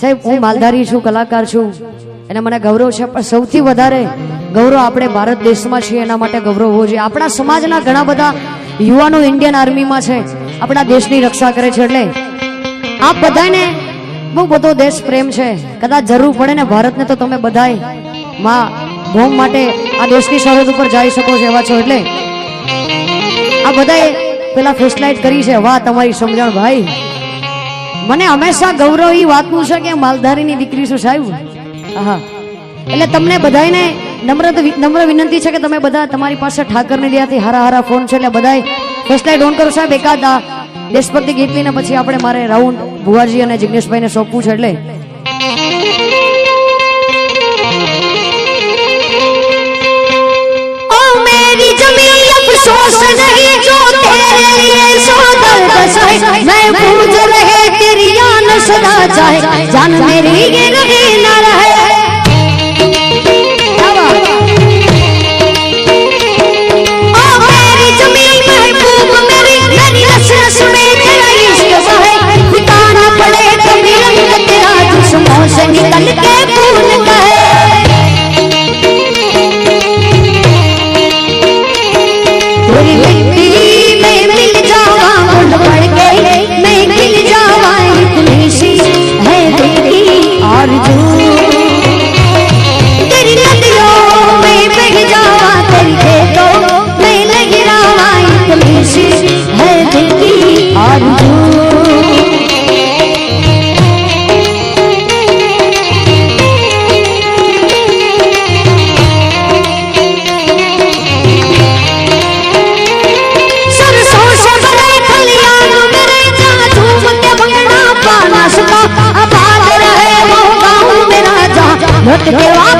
સાહેબ હું માલધારી છું કલાકાર છું. એને મને ગૌરવ છે પણ સૌથી વધારે ગૌરવ આપણે ભારત દેશમાં છીએ એના માટે ગૌરવ હોવો જોઈએ. આપણા સમાજના ઘણા બધા યુવાનો ઇન્ડિયન આર્મીમાં છે આપણા દેશની રક્ષા કરે છે એટલે આપ બધાને બહુ બધો દેશ પ્રેમ છે. કદાચ જરૂર પડે ને ભારતને તો તમે બધાયમાં ભોમ માટે આ દેશની સરહદ ઉપર જઈ શકો છો એવા છો એટલે આ બધાએ પેલા ફેસલાઇટ કરી છે વાહ તમારી સમજણ ભાઈ. મને હંમેશા ગૌરવ એ વાતનું છે કે માલધારીની દીકરી છું સાહેબ. હા એટલે તમને બધાને નમ્ર નમ્ર વિનંતી છે કે તમે બધા તમારી પાસે ઠાકરને દયાથી હારા હારા ફોન છે એટલે બધાય ફર્સ્ટ લાઈટ ઓન કરો સાહેબ, એકાદ આ દેશભક્તિ ગીત લઈને પછી આપણે મારે રાઉન્ડ ભુવાજી અને જિગ્નેશભાઈને સોંપવું છે એટલે. ઓ મેરી જમીન અફસોસ નહીં. जो तेरे लिए सौ दर्द सहे मैं पूज रहे तेरी जान सदा चाहे जान मेरी ये रहे ना रहे பார்த்து தேவா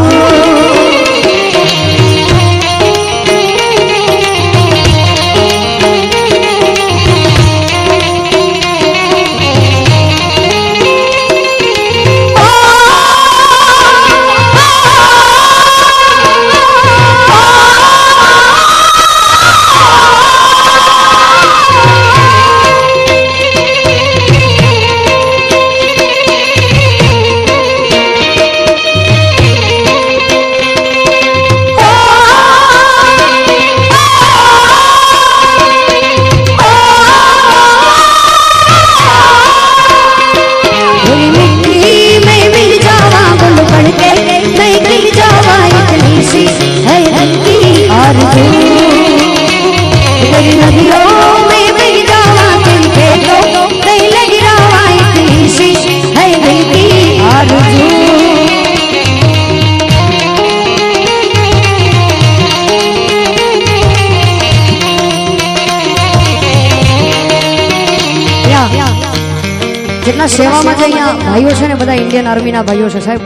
જેટલા સેવામાં જે અહીંયા ભાઈઓ છે ને બધા ઇન્ડિયન આર્મીના ભાઈઓ છે, સાહેબ.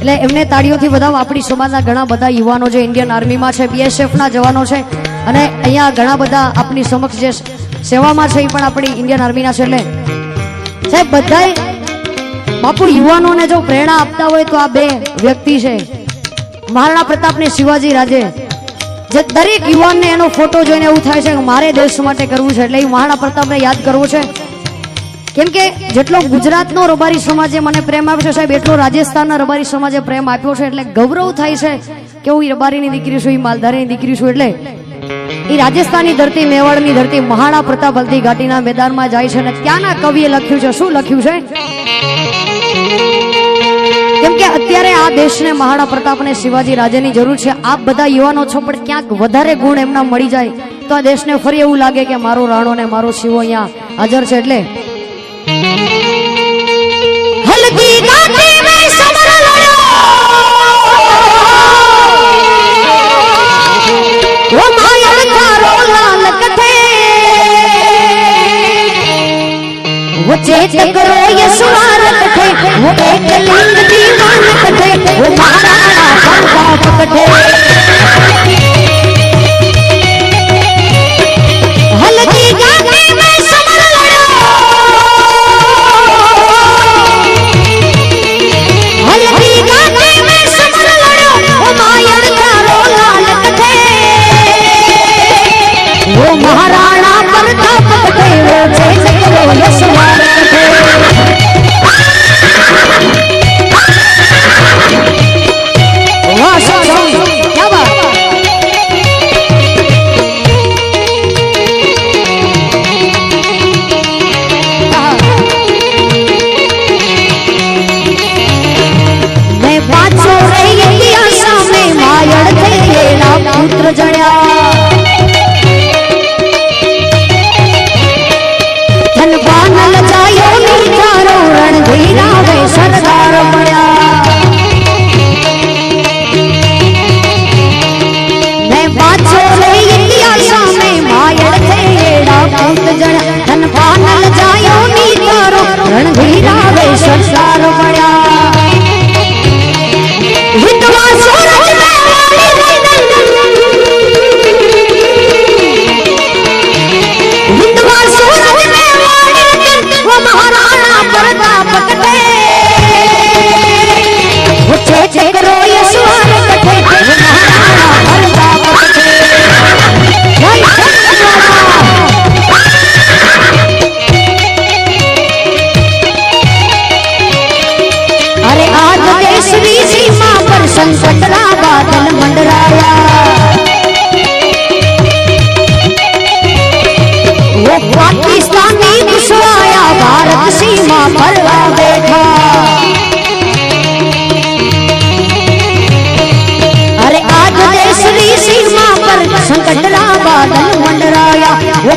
એટલે એમને તાળીઓથી બધા આપણી સમાજના ઘણા બધા યુવાનો જે ઇન્ડિયન આર્મીમાં છે બીએસએફના જવાનો છે, અને અહીંયા ઘણા બધા આપણી સમક્ષ જે સેવામાં છે એ પણ આપણી ઇન્ડિયન આર્મીના છે, એટલે સાહેબ, બધાય બાપુ યુવાનોને જો પ્રેરણા આપતા હોય તો આ બે વ્યક્તિ છે. મહારાણા પ્રતાપ ને શિવાજી રાજે. જે દરેક યુવાનને એનો ફોટો જોઈને એવું થાય છે કે મારે દેશ માટે કરવું છે, એટલે એ મહારાણા પ્રતાપને યાદ કરવો છે. કેમ કે જેટલો ગુજરાતનો રબારી સમાજે મને પ્રેમ આપ્યો છે સાહેબ, એટલો રાજસ્થાનના રબારી સમાજે પ્રેમ આપ્યો છે, એટલે ગૌરવ થાય છે કે હું રબારીની દીકરી છું એ માલધારીની દીકરી છું, એટલે એ રાજસ્થાનની ધરતી, મેવાડની ધરતી, મહાણા પ્રતાપ હલ્દી ઘાટીના મેદાનમાં જાય છે અને ત્યાંના કવિએ લખ્યું છે, શું લખ્યું છે? કેમ કે અત્યારે આ દેશને મહારાણા પ્રતાપ અને શિવાજી રાજેની જરૂર છે, આપ બધા યુવાનો છો, પણ ક્યાંક વધારે ગુણ એમના મળી જાય, તો આ દેશને ફરી એવું લાગે કે મારો રાણો ને મારો શિવો અહીંયા હાજર છે, એટલે ભેટ કરો યશવારત થઈ હું એક લિંગ દીવાનત થઈ હું મારા સંભાપ કઠે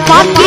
பார்த்து